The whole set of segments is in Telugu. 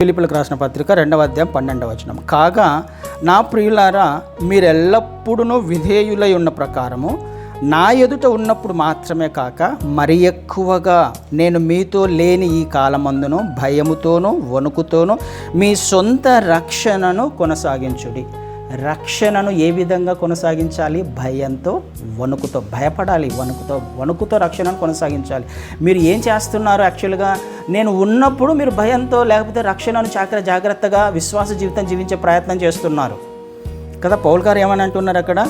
పిలుపులకు రాసిన పత్రిక రెండవ అధ్యాయం పన్నెండవ వచనం. కాగా నా ప్రియులారా మీరు ఎల్లప్పుడూ విధేయులై ఉన్న ప్రకారము నా ఎదుట ఉన్నప్పుడు మాత్రమే కాక మరి ఎక్కువగా నేను మీతో లేని ఈ కాలమందును భయముతోనూ వణుకుతోనూ మీ సొంత రక్షణను కొనసాగించుడి. రక్షణను ఏ విధంగా కొనసాగించాలి? భయంతో వణుకుతో భయపడాలి. వణుకుతో వణుకుతో రక్షణను కొనసాగించాలి. మీరు ఏం చేస్తున్నారు యాక్చువల్గా? నేను ఉన్నప్పుడు మీరు భయంతో లేకపోతే రక్షణను చాకర జాగ్రత్తగా విశ్వాస జీవితం జీవించే ప్రయత్నం చేస్తున్నారు. కదా పౌల్ గారు ఏమని అంటున్నారు అక్కడ?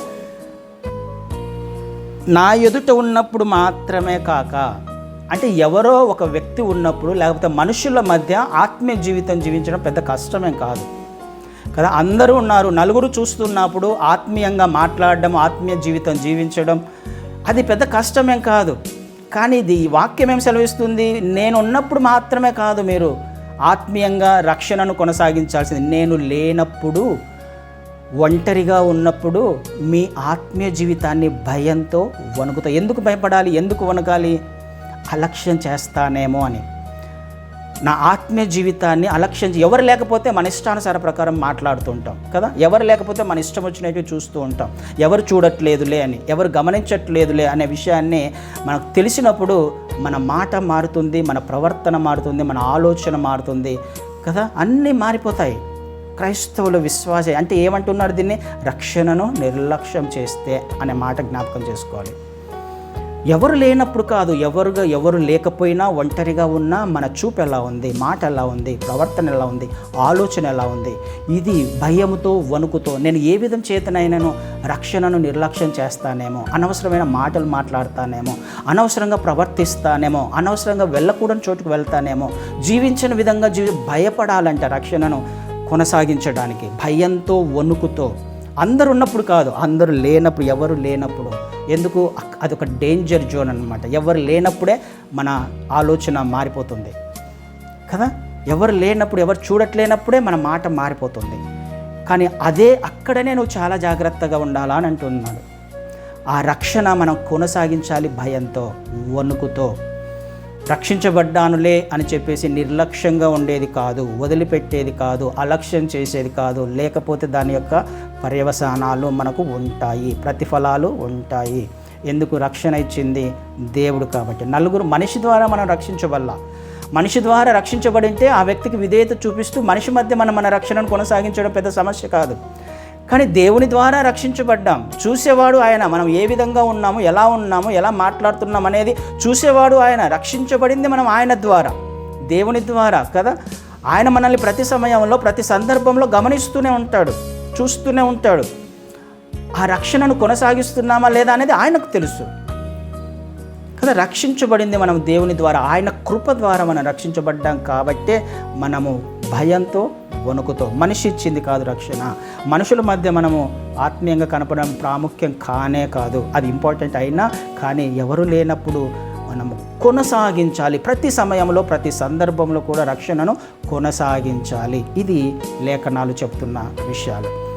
నా ఎదుట ఉన్నప్పుడు మాత్రమే కాక అంటే ఎవరో ఒక వ్యక్తి ఉన్నప్పుడు లేకపోతే మనుషుల మధ్య ఆత్మీయ జీవితం జీవించడం పెద్ద కష్టమేం కాదు. కదా అందరూ ఉన్నారు నలుగురు చూస్తున్నప్పుడు ఆత్మీయంగా మాట్లాడడం ఆత్మీయ జీవితం జీవించడం అది పెద్ద కష్టమేం కాదు. కానీ ఇది ఈ వాక్యం ఏం సెలవిస్తుంది? నేను ఉన్నప్పుడు మాత్రమే కాదు మీరు ఆత్మీయంగా రక్షణను కొనసాగించాల్సింది. నేను లేనప్పుడు ఒంటరిగా ఉన్నప్పుడు మీ ఆత్మీయ జీవితాన్ని భయంతో వణుకుతా. ఎందుకు భయపడాలి? ఎందుకు వణకాలి? అలక్ష్యం చేస్తానేమో అని. నా ఆత్మీయ జీవితాన్ని అలక్ష్యం ఎవరు లేకపోతే మన ఇష్టానుసార ప్రకారం మాట్లాడుతుంటాం కదా? ఎవరు లేకపోతే మన ఇష్టం వచ్చినట్టు చూస్తూ ఉంటాం. ఎవరు చూడట్లేదులే అని ఎవరు గమనించట్లేదులే అనే విషయాన్ని మనకు తెలిసినప్పుడు మన మాట మారుతుంది మన ప్రవర్తన మారుతుంది మన ఆలోచన మారుతుంది కదా? అన్నీ మారిపోతాయి. క్రైస్తవుల విశ్వాస. అంటే ఏమంటున్నారు దీన్ని? రక్షణను నిర్లక్ష్యం చేస్తే అనే మాట జ్ఞాపకం చేసుకోవాలి. ఎవరు లేనప్పుడు కాదు ఎవరుగా ఎవరు లేకపోయినా ఒంటరిగా ఉన్నా మన చూపు ఎలా ఉంది మాట ఎలా ఉంది ప్రవర్తన ఎలా ఉంది ఆలోచన ఎలా ఉంది ఇది భయముతో వణుకుతో నేను ఏ విధం చేతనైనాను రక్షణను నిర్లక్ష్యం చేస్తానేమో అనవసరమైన మాటలు మాట్లాడతానేమో అనవసరంగా ప్రవర్తిస్తానేమో అనవసరంగా వెళ్ళకూడని చోటుకు వెళ్తానేమో జీవించిన విధంగా జీవి భయపడాలంట రక్షణను కొనసాగించడానికి భయంతో వణుకుతో అందరు ఉన్నప్పుడు కాదు అందరూ లేనప్పుడు ఎవరు లేనప్పుడు ఎందుకు? అక్- అదొక డేంజర్ జోన్ అనమాట ఎవరు లేనప్పుడే మన ఆలోచన మారిపోతుంది. కదా? ఎవరు లేనప్పుడు ఎవరు చూడట్లేనప్పుడే మన మాట మారిపోతుంది. కానీ అదే అక్కడనే నువ్వు చాలా జాగ్రత్తగా ఉండాలా అని అంటున్నాడు. ఆ రక్షణ మనం కొనసాగించాలి భయంతో వణుకుతో. రక్షించబడ్డానులే అని చెప్పేసి నిర్లక్ష్యంగా ఉండేది కాదు వదిలిపెట్టేది కాదు అలక్ష్యం చేసేది కాదు. లేకపోతే దాని యొక్క పర్యవసానాలు మనకు ఉంటాయి ప్రతిఫలాలు ఉంటాయి. ఎందుకు రక్షణ ఇచ్చింది దేవుడు కాబట్టి? నలుగురు మనిషి ద్వారా మనం రక్షించబల్లా మనిషి ద్వారా రక్షించబడింటే ఆ వ్యక్తికి విధేయత చూపిస్తూ మనిషి మధ్య మనం మన రక్షణను కొనసాగించడం పెద్ద సమస్య కాదు. కానీ దేవుని ద్వారా రక్షించబడ్డాం. చూసేవాడు ఆయన మనం ఏ విధంగా ఉన్నాము ఎలా ఉన్నాము ఎలా మాట్లాడుతున్నాం అనేది చూసేవాడు ఆయన రక్షించబడింది మనం ఆయన ద్వారా. దేవుని ద్వారా కదా? ఆయన మనల్ని ప్రతి సమయంలో ప్రతి సందర్భంలో గమనిస్తూనే ఉంటాడు చూస్తూనే ఉంటాడు. ఆ రక్షణను కొనసాగిస్తున్నామా లేదా అనేది ఆయనకు తెలుసు. కదా? రక్షించబడింది మనం దేవుని ద్వారా ఆయన కృప ద్వారా మనం రక్షించబడ్డాం కాబట్టే మనము భయంతో వణుకుతో మనిషి ఇచ్చింది కాదు రక్షణ. మనుషుల మధ్య మనము ఆత్మీయంగా కనపడడం ప్రాముఖ్యం కానే కాదు. అది ఇంపార్టెంట్ అయినా కానీ ఎవరు లేనప్పుడు మనము కొనసాగించాలి. ప్రతి సమయంలో ప్రతి సందర్భంలో కూడా రక్షణను కొనసాగించాలి. ఇది లేఖనాలు చెప్తున్న విషయాలు.